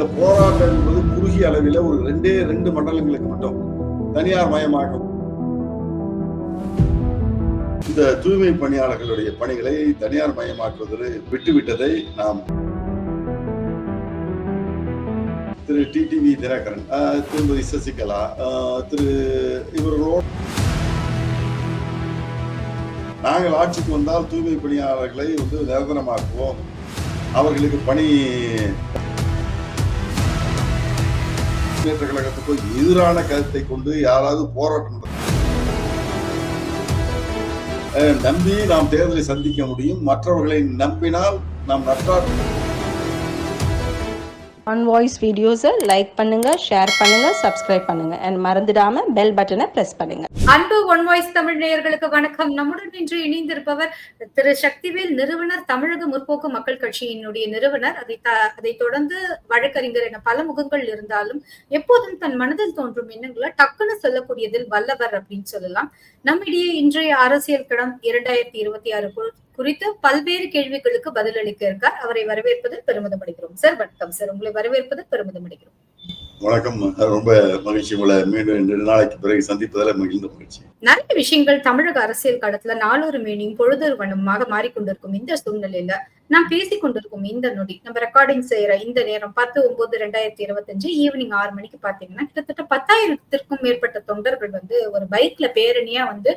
இந்த போராட்டம் என்பது குறுகிய அளவில் ஒரு ரெண்டே ரெண்டு மண்டலங்களுக்கு மட்டும் தனியார் மயமாக்கும் இந்த தூய்மை பணியாளர்களுடைய பணிகளை தனியார் மயமாக்குவதில் விட்டுவிட்டதை நாம் திரு டிடிவி தினகரன் திருமதி சசிகலா திரு இவர்களோடு நாங்கள் ஆட்சிக்கு வந்தால் தூய்மை பணியாளர்களை வந்து நிரந்தரமாக்குவோம். அவர்களுக்கு பணி முன்னேற்ற கழகத்துக்கும் எதிரான கருத்தை கொண்டு யாராவது போராட்டம் நம்பி நாம் தேர்தலை சந்திக்க முடியும். மற்றவர்களை நம்பினால் நாம் நற்றாற்று ஆன் வாய்ஸ் வீடியோஸை லைக் பண்ணுங்க ஷேர் பண்ணுங்க சப்ஸ்கிரைப் பண்ணுங்க. அண்ட் மறந்துடாம பெல் பட்டனை பிரஸ் பண்ணுங்க. அன்பு ஒன் வாய்ஸ் தமிழ் நேயர்களுக்கு வணக்கம். நம்முடன் இன்று இணைந்திருப்பவர் திரு சக்திவேல் நிறுவனர் தமிழக முற்போக்கு மக்கள் கட்சியினுடைய நிறுவனர். அதை த- தொடர்ந்து வழக்கறிஞர் என பல முகங்கள் இருந்தாலும் எப்போதும் தன் மனதில் தோன்றும் எண்ணங்களை டக்குன்னு சொல்லக்கூடியதில் வல்லவர் அப்படின்னு சொல்லலாம். நம்மிடையே இன்றைய அரசியல் கிடம் இரண்டாயிரத்தி இருபத்தி ஆறு குறித்து பல்வேறு கேள்விகளுக்கு பதிலளிக்க இருக்கார். அவரை வரவேற்பதில் பெருமிதம் அடைகிறோம். சார் வணக்கம் சார். உங்களை வரவேற்பதில் பெருமிதம் அடைகிறோம். வணக்கம். ரொம்ப மகிழ்ச்சி. உங்களை மீண்டும் ரெண்டு நாளைக்கு பிறகு சந்திப்பதில் மகிழ்ந்த மகிழ்ச்சி. நிறைய விஷயங்கள் தமிழக அரசியல் காலத்துல நாளொரு மேனியும் பொழுதொரு வண்ணமாக மாறிக்கொண்டிருக்கும் இந்த சூழ்நிலையில நாம் பேசிக் கொண்டிருக்கும் இந்த நொடி. நம்ம ரெக்கார்டிங் செய்யற இந்த நேரம் பத்து ஒன்பது ரெண்டாயிரத்தி இருபத்தஞ்சு ஈவினிங் ஆறு மணிக்கு பாத்தீங்கன்னா கிட்டத்தட்ட பத்தாயிரத்திற்கும் மேற்பட்ட தொண்டர்கள் வந்து ஒரு பைக்ல பேரணியா வந்து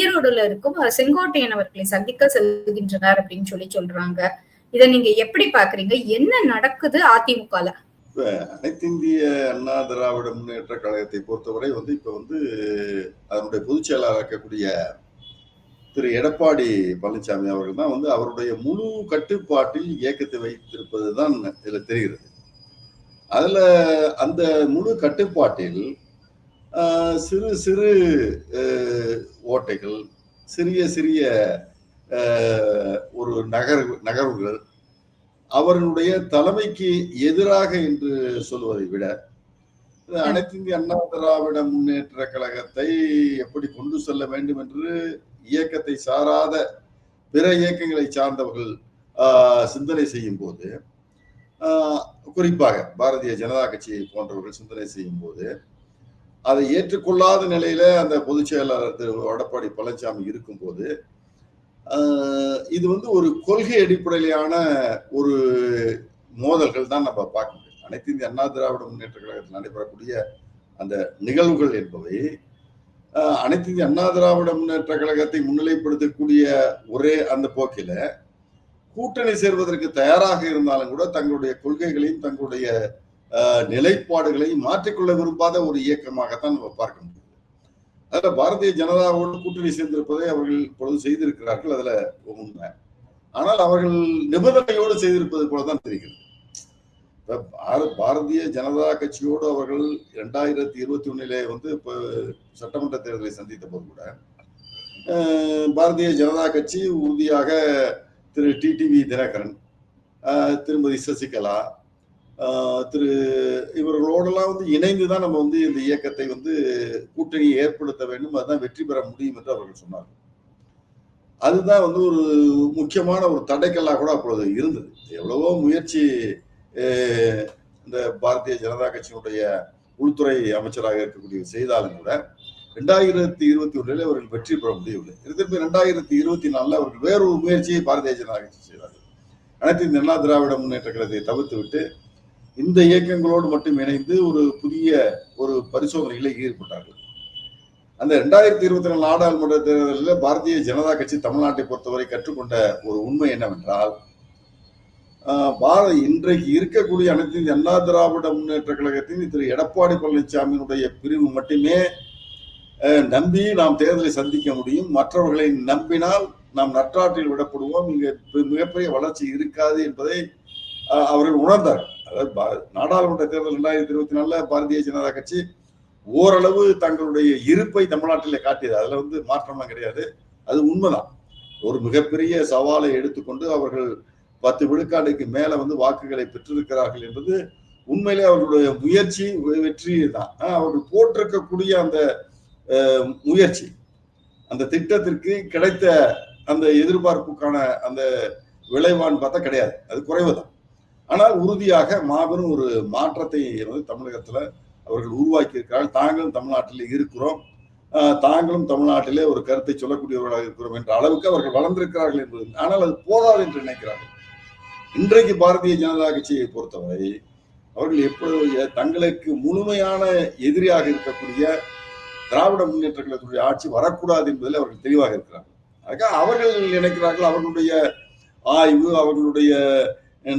ஈரோடுல இருக்கும் செங்கோட்டையன் அவர்களை சந்திக்க செல்கின்றனர் அப்படின்னு சொல்லி சொல்றாங்க. இதை நீங்க எப்படி பாக்குறீங்க? என்ன நடக்குது? அதிமுகல அனைத்திந்திய அண்ணா திராவிட முன்னேற்ற கழகத்தை பொறுத்தவரை வந்து இப்ப வந்து அதனுடைய பொதுச் செயலாளர் இருக்கக்கூடிய திரு எடப்பாடி பழனிசாமி அவர்கள் தான் வந்து அவருடைய முழு கட்டுப்பாட்டில் இயக்கத்தை வைத்திருப்பது தான் இதுல தெரிகிறது. அதுல அந்த முழு கட்டுப்பாட்டில் சிறு சிறு ஓட்டைகள் சிறிய சிறிய ஒரு நகர் நகர்வுகள் அவர்களுடைய தலைமைக்கு எதிராக என்று சொல்வதை விட அனைத்து இந்திய அண்ணா திராவிட முன்னேற்ற கழகத்தை எப்படி கொண்டு செல்ல வேண்டும் என்று இயக்கத்தை சாராத பிற இயக்கங்களை சார்ந்தவர்கள் சிந்தனை செய்யும் போது குறிப்பாக பாரதிய ஜனதா கட்சி போன்றவர்கள் சிந்தனை செய்யும் போது அதை ஏற்றுக்கொள்ளாத நிலையில அந்த பொதுச் செயலாளர் திரு. எடப்பாடி பழனிசாமி இருக்கும்போது இது வந்து ஒரு கொள்கை அடிப்படையிலான ஒரு மோதல்கள் தான் நம்ம பார்க்க முடியும். அனைத்து இந்திய அண்ணா திராவிட முன்னேற்ற கழகத்தில் நடைபெறக்கூடிய அந்த நிகழ்வுகள் என்பவை அனைத்து இந்திய அண்ணா திராவிட முன்னேற்ற கழகத்தை முன்னிலைப்படுத்தக்கூடிய ஒரே அந்த போக்கில கூட்டணி சேர்வதற்கு தயாராக இருந்தாலும் கூட தங்களுடைய கொள்கைகளையும் தங்களுடைய நிலைப்பாடுகளையும் மாற்றிக்கொள்ள விரும்பாத ஒரு இயக்கமாகத்தான் நம்ம பார்க்க முடியும். அதுல பாரதிய ஜனதாவோடு கூட்டணி சேர்ந்திருப்பதை அவர்கள் இப்பொழுது செய்திருக்கிறார்கள் அதுல உண்மை. ஆனால் அவர்கள் நிபந்தனையோடு செய்திருப்பது போலதான் தெரிகிறது. பாரதிய ஜனதா கட்சியோடு அவர்கள் இரண்டாயிரத்தி இருபத்தி ஒன்னிலே வந்து இப்போ சட்டமன்ற தேர்தலை சந்தித்த போது கூட பாரதிய ஜனதா கட்சி உறுதியாக திரு டிடிவி தினகரன் திருமதி சசிகலா திரு இவர்களோடெல்லாம் வந்து இணைந்து தான் நம்ம வந்து இந்த இயக்கத்தை வந்து கூட்டணியை ஏற்படுத்த வேண்டும். அதுதான் வெற்றி பெற முடியும் என்று அவர்கள் சொன்னார்கள். அதுதான் வந்து ஒரு முக்கியமான ஒரு தடைக்கல்லாக கூட அப்பொழுது இருந்தது. எவ்வளவோ முயற்சி இந்த பாரதிய ஜனதா கட்சியினுடைய உள்துறை அமைச்சராக இருக்கக்கூடிய செய்தாலும் கூட ரெண்டாயிரத்தி இருபத்தி ஒன்றில் அவர்கள் வெற்றி பெற முடியவில்லை. திருப்பி ரெண்டாயிரத்தி இருபத்தி நாலில் அவர்கள் வேறொரு முயற்சியை பாரதிய ஜனதா கட்சி செய்தார்கள். அனைத்து இந்த அண்ணா திராவிட முன்னேற்ற கழகத்தை தவிர்த்து விட்டு இந்த இயக்கங்களோடு மட்டும் இணைந்து ஒரு புதிய ஒரு பரிசோதனைகளை ஈடுபட்டார்கள். அந்த ரெண்டாயிரத்தி இருபத்தி நாலு நாடாளுமன்ற தேர்தலில் பாரதிய ஜனதா கட்சி தமிழ்நாட்டை பொறுத்தவரை கற்றுக்கொண்ட ஒரு உண்மை என்னவென்றால் பாரத இன்றைக்கு இருக்கக்கூடிய அனைத்து இந்திய அண்ணா திராவிட முன்னேற்ற கழகத்தின் திரு எடப்பாடி பழனிசாமியினுடைய பிரிவு மட்டுமே நம்பி நாம் தேர்தலை சந்திக்க முடியும். மற்றவர்களை நம்பினால் நாம் நற்றாற்றில் விடப்படுவோம். இங்கே மிகப்பெரிய வளர்ச்சி இருக்காது என்பதை அவர்கள் உணர்ந்தார்கள். அதாவது பா- நாடாளுமன்ற தேர்தல் ரெண்டாயிரத்தி இருபத்தி நாலுல பாரதிய ஜனதா கட்சி ஓரளவு தங்களுடைய இருப்பை தமிழ்நாட்டில் காட்டியது. அதுல வந்து மாற்றம்லாம் கிடையாது. அது உண்மைதான். ஒரு மிகப்பெரிய சவாலை எடுத்துக்கொண்டு அவர்கள் பத்து விழுக்காடுக்கு மேல வந்து வாக்குகளை பெற்றிருக்கிறார்கள் என்பது உண்மையிலே அவர்களுடைய முயற்சி வெற்றி தான். அவர்கள் போட்டிருக்கக்கூடிய அந்த முயற்சி அந்த திட்டத்திற்கு கிடைத்த அந்த எதிர்பார்ப்புக்கான அந்த விளைவான்னு பார்த்தா கிடையாது. அது குறைவுதான். ஆனால் உறுதியாக மாபெரும் ஒரு மாற்றத்தை வந்து தமிழகத்துல அவர்கள் உருவாக்கியிருக்கிறார்கள். தாங்களும் தமிழ்நாட்டில் இருக்கிறோம். தாங்களும் தமிழ்நாட்டிலே ஒரு கருத்தை சொல்லக்கூடியவர்களாக இருக்கிறோம் என்ற அளவுக்கு அவர்கள் வளர்ந்திருக்கிறார்கள் என்பது ஆனால் அது போதாது என்று நினைக்கிறார்கள். இன்றைக்கு பாரதிய ஜனதா கட்சியை பொறுத்தவரை அவர்கள் எப்பொழுது தங்களுக்கு முழுமையான எதிரியாக இருக்கக்கூடிய திராவிட முன்னேற்ற கழகத்துடைய ஆட்சி வரக்கூடாது என்பதில் அவர்கள் தெளிவாக இருக்கிறார்கள். அதுக்காக அவர்கள் நினைக்கிறார்கள் அவர்களுடைய ஆய்வு அவர்களுடைய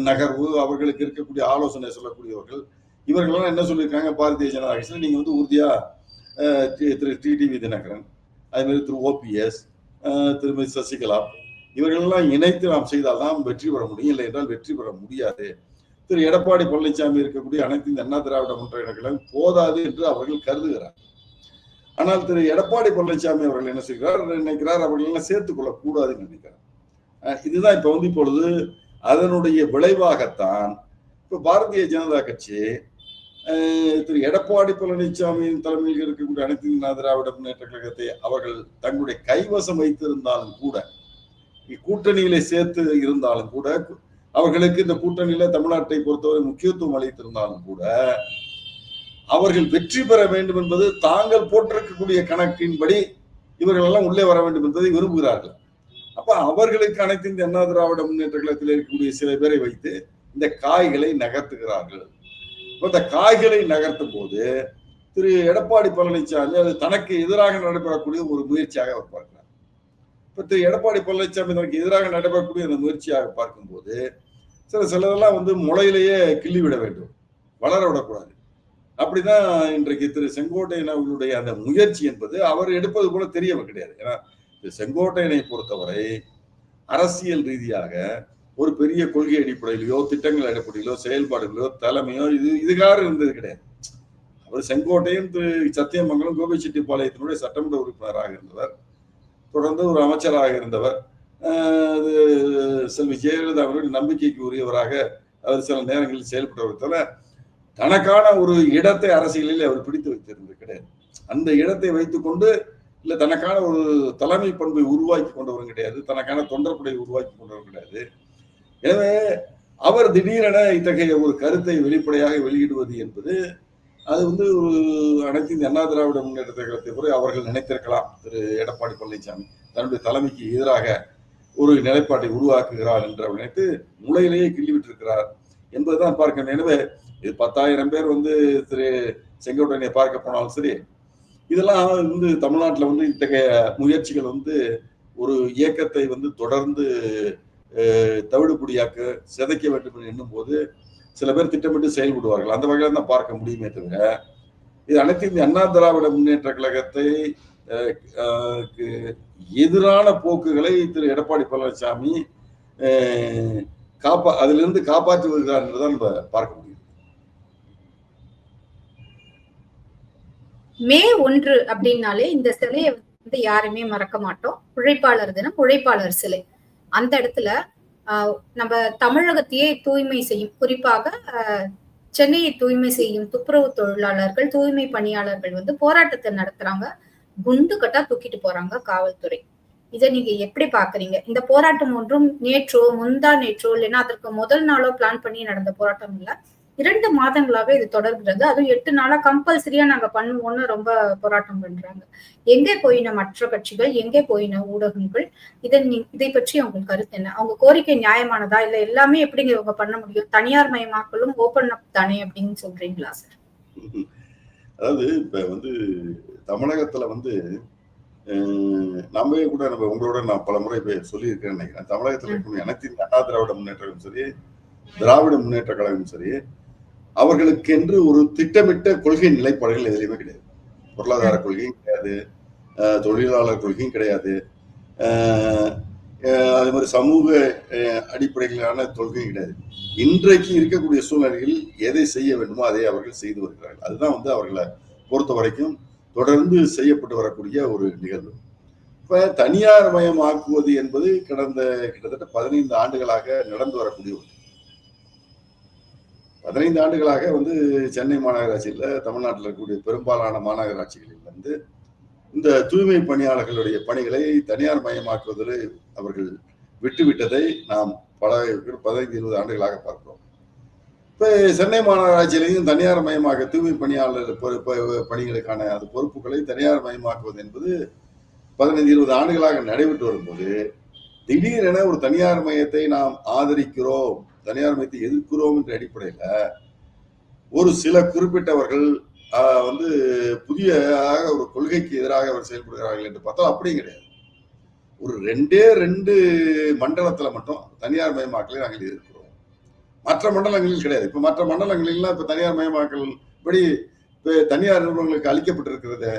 நகர்வு அவர்களுக்கு இருக்கக்கூடிய ஆலோசனை சொல்லக்கூடியவர்கள் இவர்களெல்லாம் என்ன சொல்லியிருக்காங்க பாரதிய ஜனதா கட்சியில்? நீங்க வந்து உறுதியா திரு டிடிவி தினகரன் அதுமாரி மாதிரி திரு ஓபிஎஸ் திருமதி சசிகலா இவர்களெல்லாம் இணைத்து நாம் செய்தால் தான் வெற்றி பெற முடியும். இல்லை என்றால் வெற்றி பெற முடியாது. திரு எடப்பாடி பழனிசாமி இருக்கக்கூடிய அனைத்து இந்த அண்ணா திராவிட முன்னேற்ற கழகம் போதாது என்று அவர்கள் கருதுகிறார் ஆனால் திரு எடப்பாடி பழனிசாமி அவர்கள் என்ன செய்கிறார்? நினைக்கிறார். அவர்கள் எல்லாம் சேர்த்துக் கொள்ளக்கூடாதுன்னு நினைக்கிறார். இதுதான் இப்போ வந்து இப்பொழுது அதனுடைய விளைவாகத்தான் இப்ப பாரதிய ஜனதா கட்சி திரு எடப்பாடி பழனிசாமியின் தலைமையில் இருக்கக்கூடிய அனைத்து இந்திய திராவிட முன்னேற்ற கழகத்தை அவர்கள் தங்களுடைய கைவசம் வைத்திருந்தாலும் கூட கூட்டணியிலே சேர்த்து இருந்தாலும் கூட அவர்களுக்கு இந்த கூட்டணியில தமிழ்நாட்டை பொறுத்தவரை முக்கியத்துவம் அளித்திருந்தாலும் கூட அவர்கள் வெற்றி பெற வேண்டும் என்பது தாங்கள் போட்டிருக்கக்கூடிய கணக்கின்படி இவர்கள் எல்லாம் உள்ளே வர வேண்டும் என்பதை விரும்புகிறார்கள். அப்ப அவர்களுக்கு அனைத்து இந்த அண்ணா திராவிட முன்னேற்ற கழகத்தில் இருக்கக்கூடிய சில பேரை வைத்து இந்த காய்களை நகர்த்துகிறார்கள். இந்த காய்களை நகர்த்தும் போது திரு எடப்பாடி பழனிசாமி அது தனக்கு எதிராக நடைபெறக்கூடிய ஒரு முயற்சியாக அவர் பார்க்கிறார். இப்ப திரு எடப்பாடி பழனிசாமி தனக்கு எதிராக நடைபெறக்கூடிய அந்த முயற்சியாக பார்க்கும்போது சில சிலதெல்லாம் வந்து முளையிலேயே கிள்ளி விட வேண்டும். வளர விடக்கூடாது. அப்படிதான் இன்றைக்கு திரு செங்கோட்டையன் அவர்களுடைய அந்த முயற்சி என்பது அவர் எடுப்பது போல தெரியவே கிடையாது. ஏன்னா திரு செங்கோட்டையனை பொறுத்தவரை அரசியல் ரீதியாக ஒரு பெரிய கொள்கை அடிப்படையிலோ திட்டங்கள் அடிப்படையிலோ செயல்பாடுகளோ தலைமையோ இது இதுக்காக இருந்தது கிடையாது. அவர் செங்கோட்டையன் திரு சத்தியமங்கலம் கோபிச்செட்டிப்பாளையத்தினுடைய சட்டமன்ற உறுப்பினராக இருந்தவர் தொடர்ந்து ஒரு அமைச்சராக இருந்தவர் செல்வி ஜெயலலிதா அவர்கள் நம்பிக்கைக்கு உரியவராக அவர் சில நேரங்களில் செயல்பட்டவர் தவிர தனக்கான ஒரு இடத்தை அரசியலில் அவர் பிடித்து வைத்திருந்தது கிடையாது. அந்த இடத்தை வைத்துக்கொண்டு இல்ல தனக்கான ஒரு தலைமை பண்பை உருவாக்கி கொண்டவரும் கிடையாது. தனக்கான தொண்டர்புடையை உருவாக்கி கொண்டவரும் கிடையாது. எனவே அவர் திடீரென இத்தகைய ஒரு கருத்தை வெளிப்படையாக வெளியிடுவது என்பது அது வந்து ஒரு அனைத்து இந்திய அண்ணா திராவிட முன்னேற்ற கழகத்தை கூட அவர்கள் நினைத்திருக்கலாம். திரு. எடப்பாடி பழனிசாமி தன்னுடைய தலைமைக்கு எதிராக ஒரு நிலைப்பாட்டை உருவாக்குகிறார் என்று அவர் நினைத்து முளையிலேயே கிள்ளிவிட்டிருக்கிறார் என்பதுதான் பார்க்க எனவே இது பத்தாயிரம் பேர் வந்து திரு. செங்கோட்டையனை பார்க்க போனாலும் சரி இதெல்லாம் வந்து தமிழ்நாட்டில் வந்து இத்தகைய முயற்சிகள் வந்து ஒரு இயக்கத்தை வந்து தொடர்ந்து தவிடுபடியாக்க சிதைக்க வேண்டும் என்னும் எண்ணும் போது சில பேர் திட்டமிட்டு செயல்படுவார்கள். அந்த வகையில் தான் பார்க்க முடியுமே தவிர இது அனைத்து இந்த அண்ணா திராவிட முன்னேற்ற கழகத்தை எதிரான போக்குகளை திரு. எடப்பாடி பழனிசாமி காப்பா அதிலிருந்து காப்பாற்றி வருகிறார் என்றுதான் நம்ம பார்க்க முடியும். மே ஒன்று அப்படின்னாலே இந்த சிலையை வந்து யாருமே மறக்க மாட்டோம். உழைப்பாளர் தினம் உழைப்பாளர் சிலை. அந்த இடத்துல ஆஹ், நம்ம தமிழகத்தையே தூய்மை செய்யும். குறிப்பாக சென்னையை தூய்மை செய்யும் துப்புரவு தொழிலாளர்கள் தூய்மை பணியாளர்கள் வந்து போராட்டத்தை நடத்துறாங்க. குண்டு கட்டா தூக்கிட்டு போறாங்க காவல்துறை. இதை நீங்க எப்படி பாக்குறீங்க? இந்த போராட்டம் ஒன்றும் நேற்றோ முந்தா நேற்றோ இல்லைன்னா அதற்கு முதல் நாளோ பிளான் பண்ணி நடந்த போராட்டம் இல்லை. இரண்டு மாதங்களாக இது தொடர்கிறது. அதுவும் எட்டு நாளா கம்பல்சரியா நாங்க பண்ணுவோம்னு ரொம்ப போராட்டம் பண்றாங்க. எங்கே போயின மற்ற கட்சிகள் எங்கே போயின ஊடகங்கள்? இதை நீ- இதை பற்றி உங்களுக்கு கருத்து என்ன? அவங்க கோரிக்கை நியாயமானதா? இல்ல எல்லாமே எப்படிங்க இவங்க பண்ண முடியும்? தனியார் மயமாக்கலும் ஓபன் அப் தானே அப்படின்னு சொல்றீங்களா சார் அதாவது இப்ப வந்து தமிழகத்துல வந்து அஹ், நம்மே கூட நம்ம உங்களோட நான் பல முறை போய் சொல்லியிருக்கேன்னு நினைக்கிறேன். தமிழகத்துல இருக்கக்கூடிய அனைத்து அண்ணா திராவிட முன்னேற்றங்களும் சரி திராவிட முன்னேற்ற கழகம் சரி அவர்களுக்கென்று ஒரு திட்டமிட்ட கொள்கை நிலைப்பாடுகள் எதுலையுமே கிடையாது. பொருளாதார கொள்கையும் கிடையாது. தொழிலாளர் கொள்கையும் கிடையாது. அதே மாதிரி சமூக அடிப்படையிலான கொள்கையும் கிடையாது. இன்றைக்கு இருக்கக்கூடிய சூழ்நிலையில் எதை செய்ய வேண்டுமோ அதை அவர்கள் செய்து வருகிறார்கள். அதுதான் வந்து அவர்களை பொறுத்த வரைக்கும் தொடர்ந்து செய்யப்பட்டு வரக்கூடிய ஒரு நிகழ்வு. இப்ப தனியார் மயமாக்குவது என்பது கடந்த கிட்டத்தட்ட பதினைந்து ஆண்டுகளாக நடந்து வரக்கூடிய ஒன்று பதினைந்து ஆண்டுகளாக வந்து சென்னை மாநகராட்சியில் தமிழ்நாட்டில் இருக்கக்கூடிய பெரும்பாலான மாநகராட்சிகளில் வந்து இந்த தூய்மை பணியாளர்களுடைய பணிகளை தனியார் மயமாக்குவதில் அவர்கள் விட்டுவிட்டதை நாம் பல பதினைந்து இருபது ஆண்டுகளாக பார்க்கிறோம். இப்போ சென்னை மாநகராட்சியிலையும் தனியார் மயமாக தூய்மை பணியாளர் பொறுப்பு பணிகளுக்கான அது பொறுப்புகளை தனியார் மயமாக்குவது என்பது பதினைந்து இருபது ஆண்டுகளாக நடைபெற்று வரும்போது திடீரென ஒரு தனியார் மையத்தை நாம் ஆதரிக்கிறோம். தனியார் மையத்தை எதிர்க்கிறோம் என்ற அடிப்படையில் ஒரு சில குறிப்பிட்டவர்கள் வந்து புதிய ஒரு கொள்கைக்கு எதிராக அவர் செயல்படுகிறார்கள் என்று பார்த்தால் அப்படியும் கிடையாது. ஒரு ரெண்டே ரெண்டு மண்டலத்தில் மட்டும் தனியார் மயமாக்கலை நாங்கள் எதிர்க்கிறோம். மற்ற மண்டலங்களில் கிடையாது. இப்போ மற்ற மண்டலங்களிலாம் இப்போ தனியார் மயமாக்கல் படி இப்போ தனியார் நிறுவனங்களுக்கு அளிக்கப்பட்டிருக்கிறது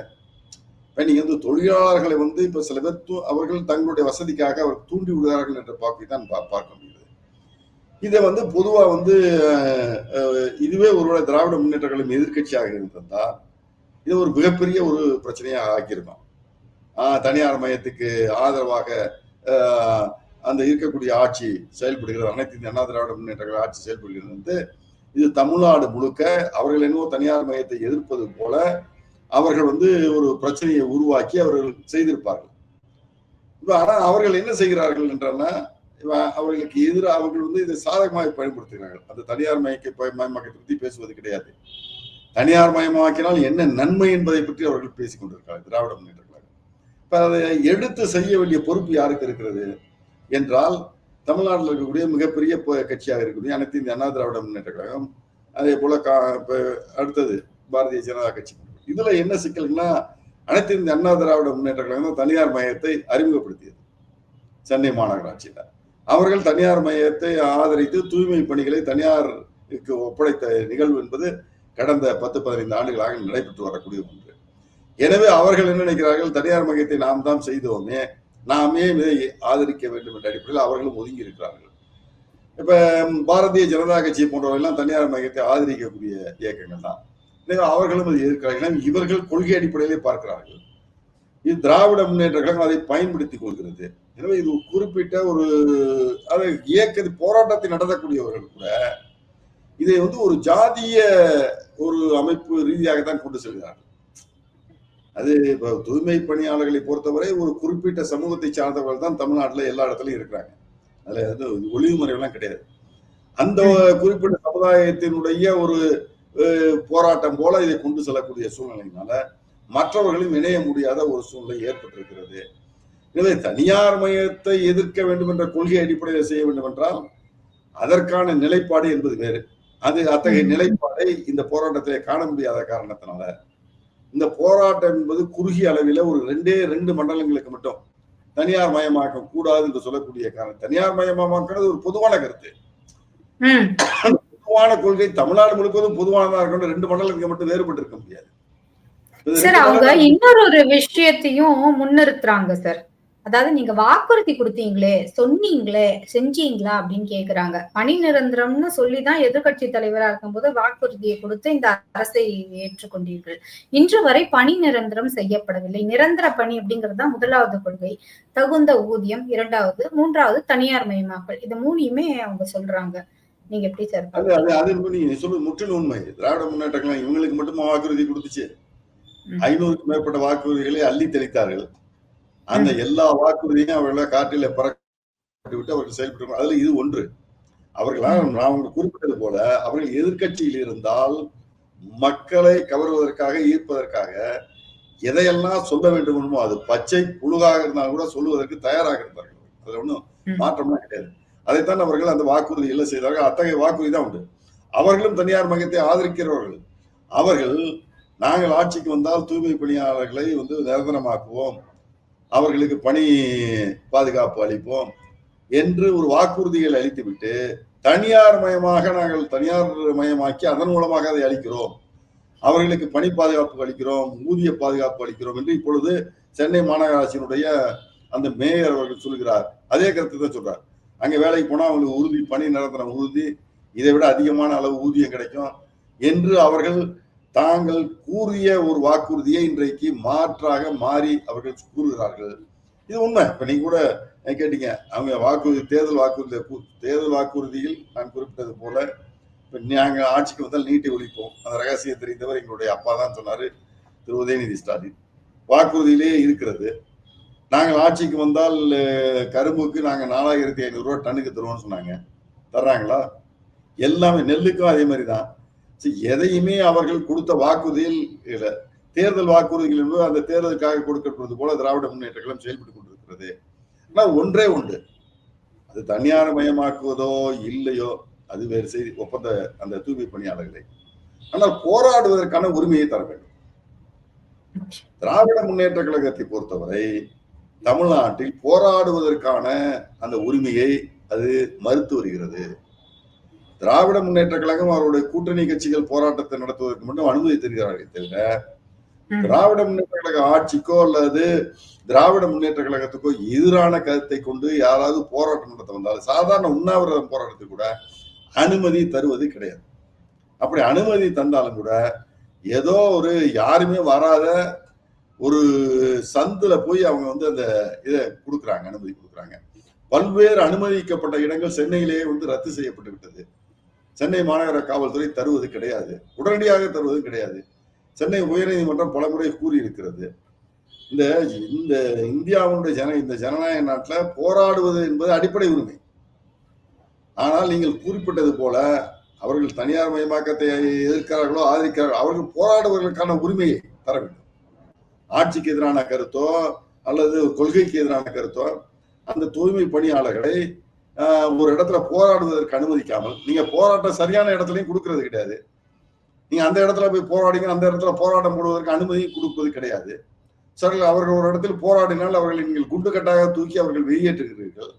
இப்போ நீங்கள் வந்து தொழிலாளர்களை வந்து இப்போ சில பேர் அவர்கள் தங்களுடைய வசதிக்காக அவர் தூண்டி விடுகிறார்கள் என்ற பாக்கை தான் பார்க்க முடியுது இதை வந்து பொதுவாக வந்து இதுவே ஒருவேளை திராவிட முன்னேற்ற கழகம் எதிர்க்கட்சியாக இருந்திருந்தா இது ஒரு மிகப்பெரிய ஒரு பிரச்சனையாக ஆக்கியிருக்கோம். தனியார் மையத்துக்கு ஆதரவாக அந்த இருக்கக்கூடிய ஆட்சி செயல்படுகிறது அனைத்து இந்திய அண்ணா திராவிட முன்னேற்ற கழக ஆட்சி செயல்படுகிறது. வந்து இது தமிழ்நாடு முழுக்க அவர்கள் என்னவோ தனியார் மையத்தை எதிர்ப்பது போல அவர்கள் வந்து ஒரு பிரச்சனையை உருவாக்கி அவர்கள் செய்திருப்பார்கள். ஆனால் அவர்கள் என்ன செய்கிறார்கள் என்றன்னா அவர்களுக்கு எதிராக அவர்கள் வந்து இதை சாதகமாக பயன்படுத்துகிறார்கள் அந்த தனியார் மயக்க மயமாக்கத்தை பற்றி பேசுவது கிடையாது. தனியார் மயமாக்கினால் என்ன நன்மை என்பதை பற்றி அவர்கள் பேசிக் கொண்டிருக்கிறார்கள் திராவிட முன்னேற்ற கழகம் அதை எடுத்து செய்ய வேண்டிய பொறுப்பு யாருக்கு இருக்கிறது என்றால் தமிழ்நாட்டில் இருக்கக்கூடிய மிகப்பெரிய கட்சியாக இருக்கக்கூடிய அனைத்து இந்திய அண்ணா திராவிட முன்னேற்ற கழகம் அதே போல கா- இப்போ அடுத்தது பாரதிய ஜனதா கட்சி. இதுல என்ன சிக்கல்னா அனைத்து இந்திய அண்ணா திராவிட முன்னேற்ற கழகம் தனியார் மையத்தை அறிமுகப்படுத்தியது சென்னை மாநகராட்சியில். அவர்கள் தனியார் மையத்தை ஆதரித்து தூய்மை பணிகளை தனியாருக்கு ஒப்படைத்த நிகழ்வு என்பது கடந்த பத்து பதினைந்து ஆண்டுகளாக நடைபெற்று வரக்கூடிய ஒன்று. எனவே அவர்கள் என்ன நினைக்கிறார்கள்? தனியார் மையத்தை நாம் தான் செய்தோமே நாமே இதை ஆதரிக்க வேண்டும் என்ற அடிப்படையில் அவர்களும் ஒதுங்கி இருக்கிறார்கள். இப்ப பாரதிய ஜனதா கட்சி போன்றவர்கள்லாம் தனியார் மையத்தை ஆதரிக்கக்கூடிய இயக்கங்கள் தான். அவர்களும் அதை எதிர்க்கிறார்கள். இவர்கள் கொள்கை அடிப்படையிலே பார்க்கிறார்கள். இது திராவிட முன்னேற்ற கழகம் அதை பயன்படுத்திக் கொள்கிறது. எனவே இது குறிப்பிட்ட ஒரு அதை இயக்க போராட்டத்தை நடத்தக்கூடியவர்கள் கூட இதை வந்து ஒரு ஜாதிய ஒரு அமைப்பு ரீதியாக தான் கொண்டு செல்கிறார்கள். அது இப்போ தூய்மை பணியாளர்களை பொறுத்தவரை ஒரு குறிப்பிட்ட சமூகத்தை சார்ந்தவர்கள் தான் தமிழ்நாட்டுல எல்லா இடத்துலயும் இருக்கிறாங்க. அதுல வந்து ஒளிவு முறைகள்லாம் கிடையாது. அந்த குறிப்பிட்ட சமுதாயத்தினுடைய ஒரு போராட்டம் போல இதை கொண்டு செல்லக்கூடிய சூழ்நிலையினால மற்றவர்களும் இணைய முடியாத ஒரு சூழ்நிலை ஏற்பட்டிருக்கிறது. எனவே தனியார் மையத்தை எதிர்க்க வேண்டும் என்ற கொள்கை அடிப்படையில் செய்ய வேண்டும் என்றால் அதற்கான நிலைப்பாடு என்பது வேறு. அது அத்தகைய. நிலைப்பாடை இந்த போராட்டத்திலே காண முடியாத காரணத்தினால. இந்த போராட்டம் என்பது குறுகிய அளவில் ஒரு ரெண்டே ரெண்டு மண்டலங்களுக்கு மட்டும் தனியார் மயமாக்க கூடாது என்று சொல்லக்கூடிய காரணம். தனியார் மயமாக்குறது ஒரு பொதுவான கருத்து. பொதுவான கொள்கை தமிழ்நாடு முழுவதும் பொதுவானதா இருக்கணும் ரெண்டு மண்டலங்களுக்கு மட்டும் வேறுபட்டு இருக்க முடியாது சார் அவங்க இன்னொரு விஷயத்தையும் முன்னிறுத்துறாங்க சார். அதாவது நீங்க வாக்குறுதி கொடுத்தீங்களே சொன்னீங்களே செஞ்சீங்களா அப்படின்னு கேக்குறாங்க. பணி நிரந்தரம்னு சொல்லிதான் எதிர்க்கட்சி தலைவரா இருக்கும்போது வாக்குறுதியை கொடுத்து இந்த அரசை ஏற்றுக்கொண்டீர்கள் இன்று வரை பணி நிரந்தரம் செய்யப்படவில்லை. நிரந்தர பணி அப்படிங்கிறது தான் முதலாவது கொள்கை. தகுந்த ஊதியம் இரண்டாவது மூன்றாவது தனியார் மயமாக்கல். இது மூணையுமே அவங்க சொல்றாங்க. நீங்க எப்படி சார் அது? அது அது நீங்க சொல்றது முற்றிலும் உண்மை. திராவிட முன்னேற்ற இவங்களுக்கு மட்டுமா வாக்குறுதி கொடுத்துச்சு. ம். ஐநூறுக்கும் மேற்பட்ட வாக்குறுதிகளை அள்ளி தெளித்தார்கள். அந்த எல்லா வாக்குறுதியும் அவர்களை காற்றில பறக்க விட்டு அவர்கள் செயல்பட்டு அதுல இது ஒன்று. அவர்களா நான் உங்களுக்கு குறிப்பிட்டது போல அவர்கள் எதிர்க்கட்சியில் இருந்தால் மக்களை கவர்வதற்காக ஈர்ப்பதற்காக எதையெல்லாம் சொல்ல வேண்டுமோ அது பச்சை புழுகாக இருந்தாலும் கூட சொல்லுவதற்கு தயாராக இருந்தார்கள் அதுல ஒன்றும். மாற்றம்லாம் கிடையாது. அதைத்தான் அவர்கள் அந்த வாக்குறுதிகளை செய்தார்கள். அத்தகைய வாக்குறுதி தான் உண்டு. அவர்களும் தனியார் மையத்தை ஆதரிக்கிறவர்கள். அவர்கள் நாங்கள் ஆட்சிக்கு வந்தால் தூய்மை பணியாளர்களை வந்து நிரந்தரமாக்குவோம். அவர்களுக்கு பணி பாதுகாப்பு அளிப்போம் என்று ஒரு வாக்குறுதிகள் அளித்துவிட்டு தனியார் மயமாக நாங்கள் தனியார் மயமாக்கி அதன் மூலமாக அதை அளிக்கிறோம். அவர்களுக்கு பணி பாதுகாப்பு அளிக்கிறோம் ஊதிய பாதுகாப்பு அளிக்கிறோம் என்று இப்பொழுது சென்னை மாநகராட்சியினுடைய அந்த மேயர் அவர்கள் சொல்கிறார். அதே கருத்து தான் சொல்றார். அங்க வேலைக்கு போனா அவங்களுக்கு உறுதி பணி நிரந்தரம் உறுதி இதை விட அதிகமான அளவு ஊதியம் கிடைக்கும் என்று அவர்கள் தாங்கள் கூறிய ஒரு வாக்குறுதியை இன்றைக்கு மாற்றாக மாறி அவர்கள் கூறுகிறார்கள். இது உண்மை. இப்ப நீங்க கூட கேட்டீங்க அவங்க வாக்குறுதி தேர்தல் வாக்குறுதி தேர்தல் வாக்குறுதியில் நான் குறிப்பிட்டது போல இப்போ நாங்கள் ஆட்சிக்கு வந்தால் நீட்டை ஒழிப்போம். அந்த ரகசியம் தெரிந்தவர் எங்களுடைய அப்பா தான் சொன்னாரு திரு உதயநிதி ஸ்டாலின். வாக்குறுதியிலே இருக்கிறது. நாங்கள் ஆட்சிக்கு வந்தால் கரும்புக்கு நாங்கள் நாலாயிரத்தி ஐநூறுரூவா டன்னுக்கு தருவோம்னு சொன்னாங்க. தர்றாங்களா? எல்லாமே நெல்லுக்கும் அதே மாதிரி தான். எதையுமே அவர்கள் கொடுத்த வாக்குறுதியில் இல்லை. தேர்தல் வாக்குறுதிகள் என்பது அந்த தேர்தலுக்காக கொடுக்கப்படுவது போல திராவிட முன்னேற்ற கழகம் செயல்பட்டு கொண்டிருக்கிறது. ஆனால் ஒன்றே உண்டு. அது தனியார் மயமாக்குவதோ இல்லையோ அது வேறு செய்தி ஒப்பந்த அந்த தூய்மை பணியாளர்களை. ஆனால் போராடுவதற்கான உரிமையை தர வேண்டும். திராவிட முன்னேற்ற கழகத்தை பொறுத்தவரை தமிழ்நாட்டில் போராடுவதற்கான அந்த உரிமையை அது மறுத்து வருகிறது. திராவிட முன்னேற்ற கழகம் அவருடைய கூட்டணி கட்சிகள் போராட்டத்தை நடத்துவதற்கு மட்டும் அனுமதி தருகிறார்கள் தவிர. திராவிட முன்னேற்ற கழக ஆட்சிக்கோ அல்லது திராவிட முன்னேற்ற கழகத்துக்கோ எதிரான கருத்தை கொண்டு யாராவது போராட்டம் நடத்த வந்தாலும் சாதாரண உண்ணாவிரதம் போராட்டத்துக்கு கூட அனுமதி தருவது கிடையாது. அப்படி அனுமதி தந்தாலும் கூட ஏதோ ஒரு யாருமே வராத ஒரு சந்துல போய் அவங்க வந்து அந்த இதை கொடுக்குறாங்க அனுமதி கொடுக்குறாங்க. பல்வேறு அனுமதிக்கப்பட்ட இடங்கள் சென்னையிலேயே வந்து ரத்து செய்யப்பட்டு விட்டது. சென்னை மாநகர காவல்துறை தருவது கிடையாது. உடனடியாக தருவது கிடையாது. சென்னை உயர்நீதிமன்றம் பலமுறை கூறியிருக்கிறது. இந்த இந்த இந்தியாவுடைய ஜன இந்த ஜனநாயக நாட்டில் போராடுவது என்பது அடிப்படை உரிமை. ஆனால் நீங்கள் குறிப்பிட்டது போல அவர்கள் தனியார் மயமாக்கத்தை எதிர்க்கிறார்களோ ஆதரிக்கிறார்களோ அவர்கள் போராடுவதற்கான உரிமையை தர வேண்டும். ஆட்சிக்கு எதிரான கருத்தோ அல்லது கொள்கைக்கு எதிரான கருத்தோ அந்த தூய்மை பணியாளர்களை ஒரு இடத்துல போராடுவதற்கு அனுமதிக்காமல் நீங்க போராட்டம் சரியான இடத்துலையும் கொடுக்கறது கிடையாது. நீங்க அந்த இடத்துல போய் போராடிங்க அந்த இடத்துல போராட்டம் போடுவதற்கு அனுமதியும் கொடுப்பது கிடையாது. சரி அவர்கள் ஒரு இடத்தில் போராடினால் அவர்களை நீங்கள் குண்டு கட்டாக தூக்கி அவர்கள் வெளியேற்றுகிறீர்கள்.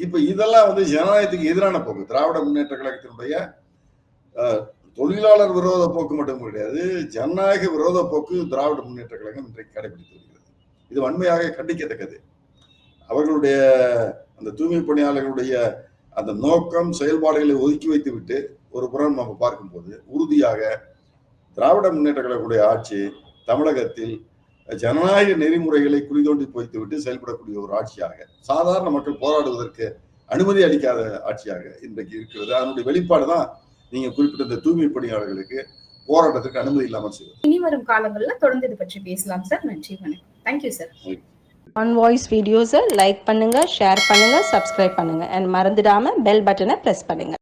இப்ப இதெல்லாம் வந்து ஜனநாயகத்துக்கு எதிரான போக்கு. திராவிட முன்னேற்ற கழகத்தினுடைய தொழிலாளர் விரோத போக்கு மட்டும் கிடையாது ஜனநாயக விரோத போக்கு திராவிட முன்னேற்ற கழகம் இன்றைக்கு கடைபிடித்து வருகிறது. இது வன்மையாக கண்டிக்கத்தக்கது. அவர்களுடைய அந்த தூய்மை பணியாளர்களுடைய அந்த நோக்கம் செயல்பாடுகளை ஒதுக்கி வைத்து விட்டு ஒரு புறம் நம்ம பார்க்கும்போது உறுதியாக திராவிட முன்னேற்ற கழகத்துடைய ஆட்சி தமிழகத்தில் ஜனநாயக நெறிமுறைகளை குளிதோண்டி வைத்து விட்டு செயல்படக்கூடிய ஒரு ஆட்சியாக சாதாரண மக்கள் போராடுவதற்கு அனுமதி அளிக்காத ஆட்சியாக இன்றைக்கு இருக்கிறது. அதனுடைய வெளிப்பாடு தான் நீங்க குறிப்பிட்ட இந்த தூய்மை பணியாளர்களுக்கு போராட்டத்துக்கு அனுமதி இல்லாமல் செய்வது. இனி வரும் காலங்கள்ல தொடர்ந்து இது பற்றி பேசலாம் சார். நன்றி வணக்கம். Thank you sir on voice வீடியோஸை லைக் பண்ணுங்கள் ஷேர் பண்ணுங்கள் சப்ஸ்கிரைப் பண்ணுங்கள் அண்ட் மறந்துடாமல் பெல் பட்டனை ப்ரெஸ் பண்ணுங்கள்